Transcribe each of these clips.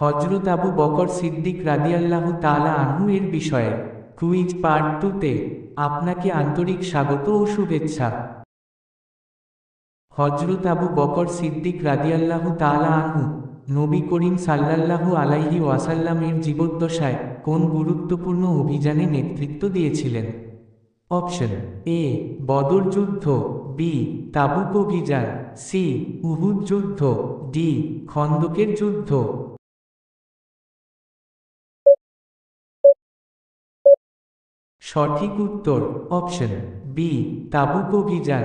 হজরত Abu Bakr Siddique রাদিয়াল্লাহু তালা আনহু এর বিষয়ে কুইজ পার্ট টুতে আপনাকে আন্তরিক স্বাগত ও শুভেচ্ছা। হজরত আবু বকর সিদ্দিক রাদিয়াল্লাহু তালা আনহু নবী করিম সাল্লাল্লাহু আলাইহি ওয়াসাল্লামের জীবদ্দশায় কোন গুরুত্বপূর্ণ অভিযানে নেতৃত্ব দিয়েছিলেন? অপশন এ, বদর যুদ্ধ, বি, তাবুক অভিযান সি, উহুদ যুদ্ধ, ডি, খন্দকের যুদ্ধ। সঠিক উত্তর অপশন বি তাবুক অভিযান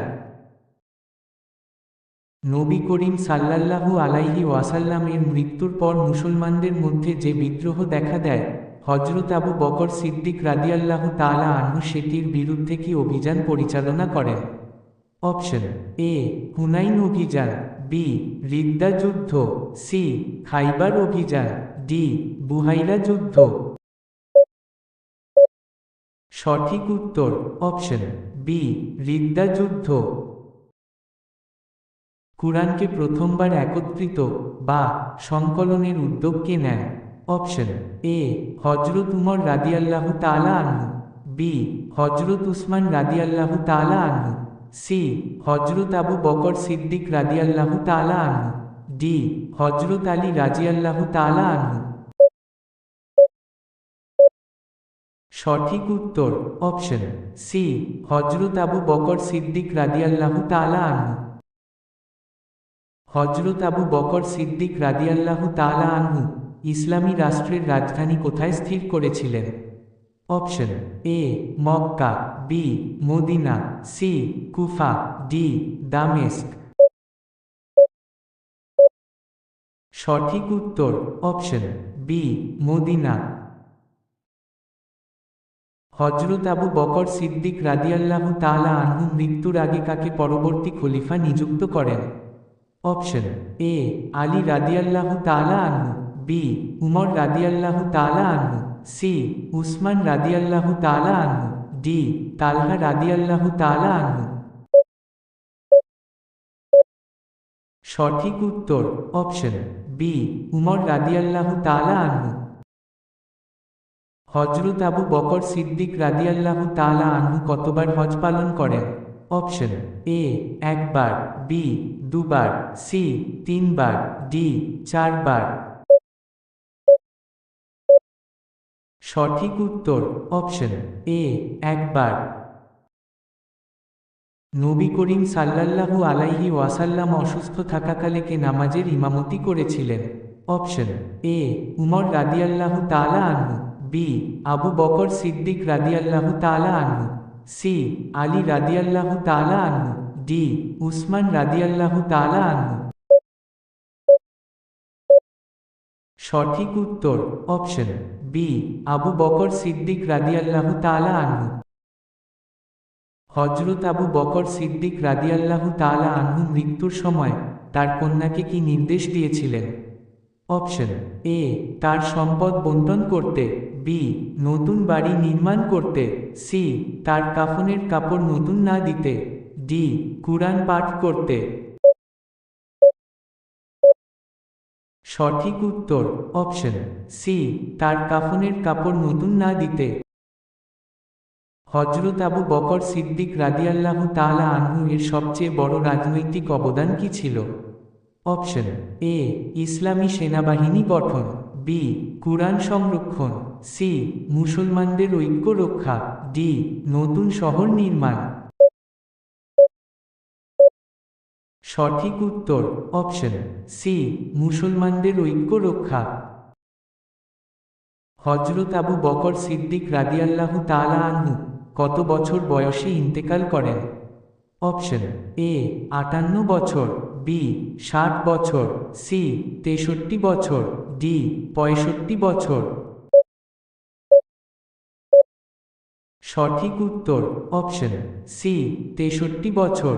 নবী করিম সাল্লাল্লাহু আলাইহি ওয়াসাল্লামের মৃত্যুর পর মুসলমানদের মধ্যে যে বিদ্রোহ দেখা দেয় হজরত আবু বকর সিদ্দিক রাদিয়াল্লাহু তালা আনহু সেটির বিরুদ্ধে কি অভিযান পরিচালনা করেন? অপশন এ হুনাইন অভিযান। বি রিদ্দা যুদ্ধ। সি খাইবার অভিযান। ডি বুহাইরা যুদ্ধ। সঠিক উত্তর অপশন বি, রিদ্দা যুদ্ধ। কুরআনকে প্রথমবার একত্রিত বা সংকলনের উদ্যোগ কে নেন অপশন এ হজরত উমর রাদিয়াল্লাহু তালা আনহু। বি হজরত উসমান রাদিয়াল্লাহু তালা আনহু। সি হজরত আবু বকর সিদ্দিক রাদিয়াল্লাহু তালা আনহু। ডি হজরত আলী রাজিয়াল্লাহু তালা আনহু। সঠিক উত্তর অপশন সি হজরত আবু বকর সিদ্দিক রাদিয়াল্লাহু তালা আনহু। হজরত আবু বকর সিদ্দিক রাদিয়াল্লাহু তালা আনহু ইসলামী রাষ্ট্রের রাজধানী কোথায় স্থির করেছিলেন? Option A Mecca B Medina C Kufa D দামেস্ক। সঠিক উত্তর অপশন বি মদিনা। হজরত আবু বকর সিদ্দিক রাদিয়াল্লাহু তালা আনহু মৃত্যুর আগে কাকে পরবর্তী খলিফা নিযুক্ত করেন? অপশন এ, আলী রাদিয়াল্লাহু তালা আনহু, বি, উমর রাদিয়াল্লাহু তালা আনহু, সি, উসমান রাদিয়াল্লাহু তালা আনহু, ডি, তালহা রাদিয়াল্লাহু তালা আনহু। সঠিক উত্তর অপশন বি, উমর রাদিয়াল্লাহু তালা আনহু। হজরত আবু বকর সিদ্দিক রাদিয়াল্লাহু তালা আনহু কতবার হজ পালন করেন? অপশন এ, একবার, বি, দুবার, সি, তিনবার, ডি, চারবার। সঠিক উত্তর, অপশন এ, একবার। নবী করিম সাল্লাল্লাহু আলাইহি ওয়াসাল্লাম অসুস্থ থাকাকালে কে নামাজের ইমামতি করেছিলেন? অপশন এ, উমর রাদিয়াল্লাহু তালা আনহু। বি, আবু বকর সিদ্দিক রাদিয়াল্লাহু তালা আনহু, সি, আলী রাদিয়াল্লাহু তালা আনহু, ডি, উসমান রাদিয়াল্লাহু তালা আনহু। সঠিক উত্তর, option B, Abu Bakr Siddique রাদিয়াল্লাহু তালা আনহু। হজরত আবু বকর সিদ্দিক রাদিয়াল্লাহু তালা আনহু মৃত্যুর সময় তার কন্যাকে কি নির্দেশ দিয়েছিলেন? অপশন এ তার সম্পদ বন্টন করতে। বি নতুন বাড়ি নির্মাণ করতে। সি তার কাফনের কাপড় নতুন না দিতে। ডি কুরআন পাঠ করতে। সঠিক উত্তর অপশন সি তার কাফনের কাপড় নতুন না দিতে। হজরত আবু বকর সিদ্দিক রাদিয়াল্লাহু তাআলা আনহু এর সবচেয়ে বড় রাজনৈতিক অবদান কি ছিল? অপশন এ, ইসলামী সেনাবাহিনী গঠন, বি, কুরআন সংরক্ষণ, সি, মুসলমানদের ঐক্য রক্ষা, ডি, নতুন শহর নির্মাণ। সঠিক উত্তর, অপশন সি, মুসলমানদের ঐক্য রক্ষা। হজরত আবু বকর সিদ্দিক রাদিয়াল্লাহু তালা আনহু কত বছর বয়সে ইন্তেকাল করেন? অপশন এ, আটান্ন বছর। বি, ষাট বছর, সি, তেষট্টি বছর, ডি, পঁয়ষট্টি বছর। সঠিক উত্তর, অপশন, সি, তেষট্টি বছর।